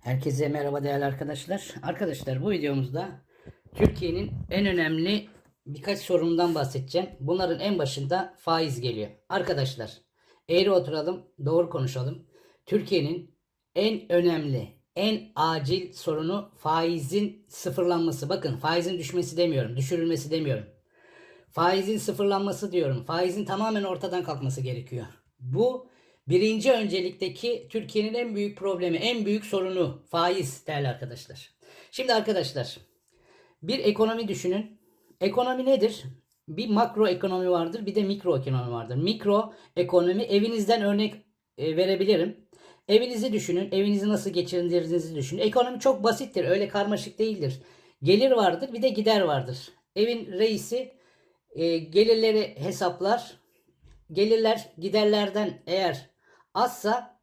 Herkese merhaba değerli arkadaşlar. Arkadaşlar bu videomuzda Türkiye'nin en önemli birkaç sorunundan bahsedeceğim. Bunların en başında faiz geliyor. Arkadaşlar eğri oturalım doğru konuşalım. Türkiye'nin en önemli en acil sorunu faizin sıfırlanması. Bakın faizin düşmesi demiyorum düşürülmesi demiyorum. Faizin sıfırlanması diyorum. Faizin tamamen ortadan kalkması gerekiyor. Bu birinci öncelikteki Türkiye'nin en büyük problemi, en büyük sorunu faiz değerli arkadaşlar. Şimdi arkadaşlar bir ekonomi düşünün. Ekonomi nedir? Bir makro ekonomi vardır, bir de mikro ekonomi vardır. Mikro ekonomi evinizden örnek e, verebilirim. Evinizi düşünün, evinizi nasıl geçirdiğinizi düşünün. Ekonomi çok basittir, öyle karmaşık değildir. Gelir vardır, bir de gider vardır. Evin reisi e, gelirleri hesaplar. Gelirler giderlerden eğer azsa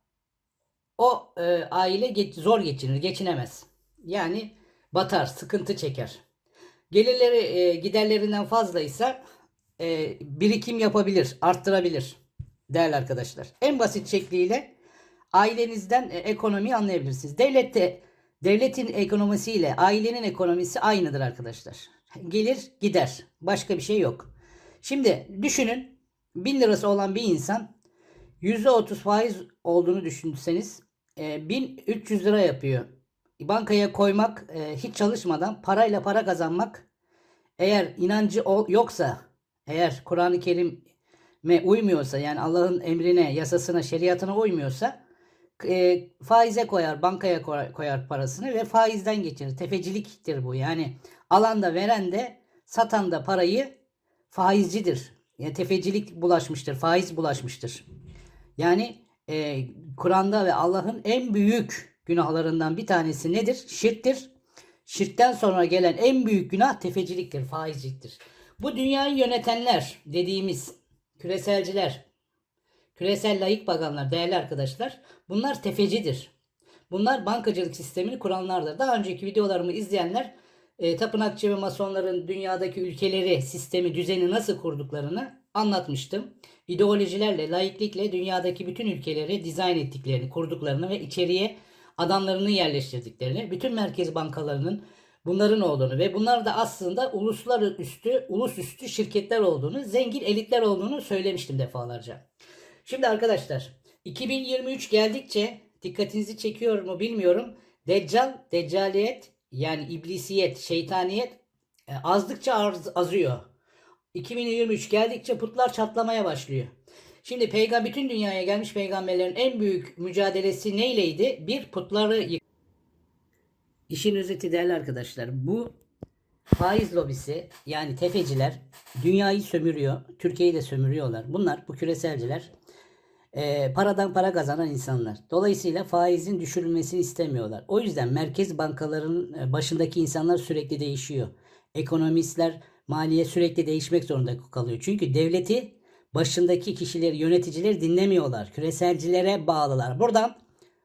o e, aile geç- zor geçinir, geçinemez. Yani batar, sıkıntı çeker. Gelirleri e, giderlerinden fazlaysa e, birikim yapabilir, arttırabilir değerli arkadaşlar. En basit şekliyle ailenizden e, ekonomiyi anlayabilirsiniz. Devlette devletin ekonomisiyle ailenin ekonomisi aynıdır arkadaşlar. Gelir gider. Başka bir şey yok. Şimdi düşünün 1000 lirası olan bir insan %30 faiz olduğunu düşünseniz e, 1300 lira yapıyor. Bankaya koymak e, hiç çalışmadan parayla para kazanmak eğer inancı yoksa eğer Kur'an-ı Kerim'e uymuyorsa yani Allah'ın emrine, yasasına, şeriatına uymuyorsa e, faize koyar, bankaya koyar parasını ve faizden geçirir. Tefeciliktir bu. Yani alan da veren de satan da parayı faizcidir. Yani tefecilik bulaşmıştır, faiz bulaşmıştır. Yani e, Kur'an'da ve Allah'ın en büyük günahlarından bir tanesi nedir? Şirktir. Şirkten sonra gelen en büyük günah tefeciliktir, faizciliktir. Bu dünyayı yönetenler dediğimiz küreselciler, küresel layık bakanlar, değerli arkadaşlar bunlar tefecidir. Bunlar bankacılık sistemini kuranlardır. Daha önceki videolarımı izleyenler e, tapınakçı ve masonların dünyadaki ülkeleri, sistemi, düzeni nasıl kurduklarını anlatmıştım. İdeolojilerle, laiklikle dünyadaki bütün ülkeleri dizayn ettiklerini, kurduklarını ve içeriye adamlarını yerleştirdiklerini, bütün merkez bankalarının bunların olduğunu ve bunlar da aslında uluslararası, ulusüstü şirketler olduğunu, zengin elitler olduğunu söylemiştim defalarca. Şimdi arkadaşlar 2023 geldikçe dikkatinizi çekiyor mu bilmiyorum. Deccal, deccaliyet yani iblisiyet, şeytaniyet e, azdıkça arz, azıyor. 2023 geldikçe putlar çatlamaya başlıyor. Şimdi peygamber bütün dünyaya gelmiş peygamberlerin en büyük mücadelesi neyleydi? Bir putları yık- İşin özeti değerli arkadaşlar. Bu faiz lobisi yani tefeciler dünyayı sömürüyor. Türkiye'yi de sömürüyorlar. Bunlar bu küreselciler e, paradan para kazanan insanlar. Dolayısıyla faizin düşürülmesini istemiyorlar. O yüzden merkez bankaların e, başındaki insanlar sürekli değişiyor. Ekonomistler, maliye sürekli değişmek zorunda kalıyor. Çünkü devleti başındaki kişileri, yöneticileri dinlemiyorlar. Küreselcilere bağlılar. Buradan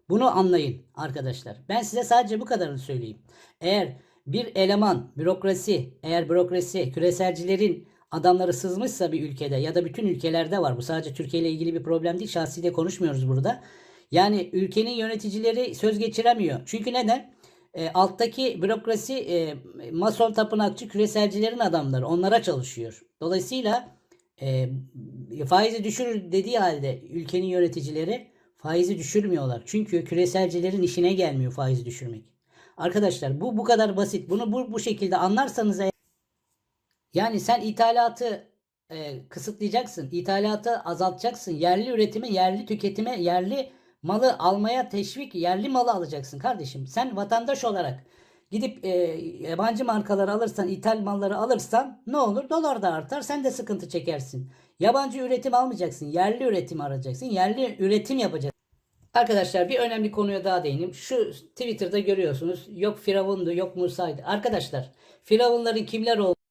bunu anlayın arkadaşlar. Ben size sadece bu kadarını söyleyeyim. Eğer bir eleman, bürokrasi, eğer bürokrasi, küreselcilerin adamları sızmışsa bir ülkede ya da bütün ülkelerde var. Bu sadece Türkiye ile ilgili bir problem değil. Şahsi de konuşmuyoruz burada. Yani ülkenin yöneticileri söz geçiremiyor. Çünkü neden? E, alttaki bürokrasi e, mason tapınakçı küreselcilerin adamları. Onlara çalışıyor. Dolayısıyla e, faizi düşürür dediği halde ülkenin yöneticileri faizi düşürmüyorlar. Çünkü küreselcilerin işine gelmiyor faizi düşürmek. Arkadaşlar bu bu kadar basit. Bunu bu, bu şekilde anlarsanız eğer yani sen ithalatı e, kısıtlayacaksın. ithalatı azaltacaksın. Yerli üretime, yerli tüketime, yerli malı almaya teşvik, yerli malı alacaksın kardeşim. Sen vatandaş olarak gidip e, yabancı markaları alırsan, ithal malları alırsan ne olur? Dolar da artar. Sen de sıkıntı çekersin. Yabancı üretim almayacaksın. Yerli üretim arayacaksın. Yerli üretim yapacaksın. Arkadaşlar bir önemli konuya daha değineyim. Şu Twitter'da görüyorsunuz. Yok Firavundu, yok Musa'ydı. Arkadaşlar Firavunların kimler olduğunu